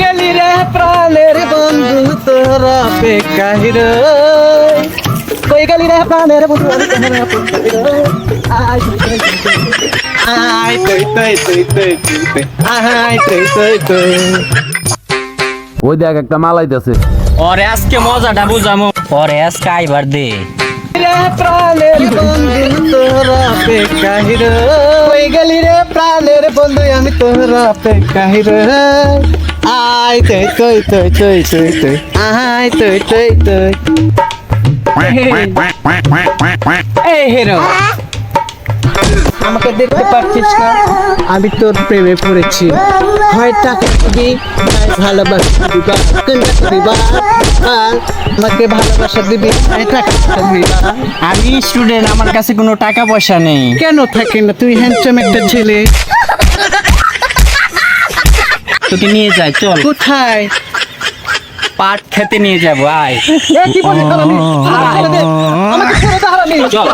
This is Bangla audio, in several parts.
গেলি রে প্রাণের বন্ধু তোরা বেকাহির কই গেলি রে প্রাণের বন্ধু আয় তুই তুই তুই তুই তুই তুই তুই তুই তুই ওই দেখ একটা মালাইতেছে ওরে আজকে মজাটা বুঝামো ওরে আজকে আইবার দে রে প্রাণের বন্ধু তোরা বেকাহির কই গেলি রে প্রাণের বন্ধু আমি তোরা বেকাহির আয় তুই তুই তুই তুই তুই তুই। আয় তুই তুই তুই। এই হিরো। আমাকে দেখতে পাচ্ছিস না? আমি তোর প্রেমে পড়েছি। হয় টাকা দিবি ভালোবাসা দিবি বা কোনটা দিবি আমাকে ভালোবাসা দিবি টাকা দিবি। আমি স্টুডেন্ট আমার কাছে কোনো টাকা পয়সা নেই। কেন থাকে না? তুই হ্যান্ডসাম একটা ছেলে। তোকে নিয়ে যাই চল। কোথায়? পাট খেতে নিয়ে যাব আয়। কি হারামি ছেড়ে দে হারামি চল।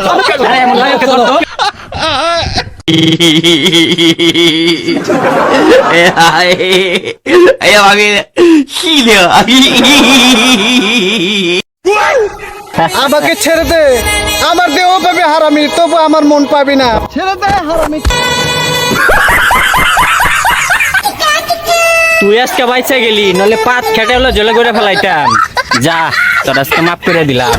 আমাকে ছেড়ে দে। আমার দেহ পাবে হারামি তবু আমার মন পাবি না। ছেড়ে দে হারামি তুই আজকে বাইচা গেলি নলে পাত খেটে হলো জলে করে ফেলাইতাম। যা, তোর আজকে মাফ করে দিলাম।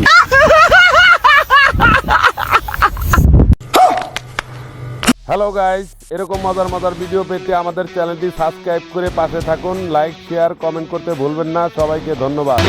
হ্যালো গাইস এরকম মজার মজার ভিডিও পেতে আমাদের চ্যানেলটি সাবস্ক্রাইব করে পাশে থাকুন লাইক শেয়ার কমেন্ট করতে ভুলবেন না, সবাইকে ধন্যবাদ।